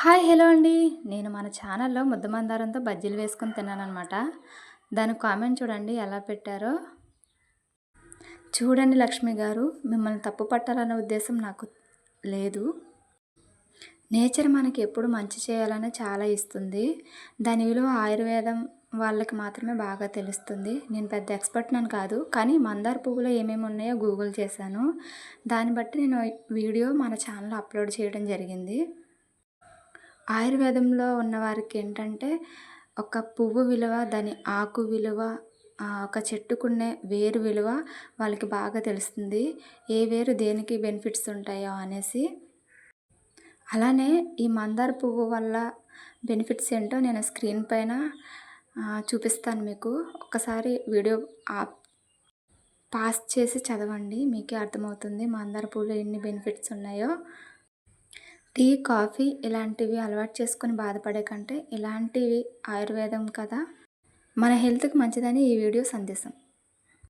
Hi hello అండి. నేను మన ఛానల్లో ముద్దమందారంతో బజ్జీలు వేసుకుని తిన్నానమాట దాని కామెంట్ చూడండి ఎలా పెట్టారో. చూడండి లక్ష్మి గారు మిమ్మల్ని తప్పు పట్టాలనే ఉద్దేశం నాకు లేదు. నేచర్ మనకి ఎప్పుడు మంచి చేయాలని చాలా ఇస్తుంది. దాని విలువ ఆయుర్వేదం వాళ్ళకి మాత్రమే బాగా తెలుస్తుంది. నేను పెద్ద ఎక్స్పర్ట్ నన్ను కాదు కానీ మందార పువ్వులో ఏమేమి ఉన్నాయో గూగుల్ చేశాను. దాన్ని బట్టి నేను వీడియో మన ఛానల్లో అప్లోడ్ చేయడం జరిగింది. ఆయుర్వేదంలో ఉన్నవారికి ఏంటంటే ఒక పువ్వు విలువ దాని ఆకు విలువ ఒక చెట్టుకునే వేరు విలువ వాళ్ళకి బాగా తెలుస్తుంది. ఏ వేరు దేనికి బెనిఫిట్స్ ఉంటాయో అనేసి. అలానే ఈ మందార పువ్వు వల్ల బెనిఫిట్స్ ఏంటో నేను స్క్రీన్ పైన చూపిస్తాను మీకు. ఒక్కసారి వీడియో పాస్ చేసి చదవండి మీకే అర్థమవుతుంది మందార పువ్వులో ఎన్ని బెనిఫిట్స్ ఉన్నాయో. టీ కాఫీ ఇలాంటివి అలవాటు చేసుకుని బాధపడే కంటే ఇలాంటివి ఆయుర్వేదం కదా. మన హెల్త్కి మంచిదని ఈ వీడియో సందేశం.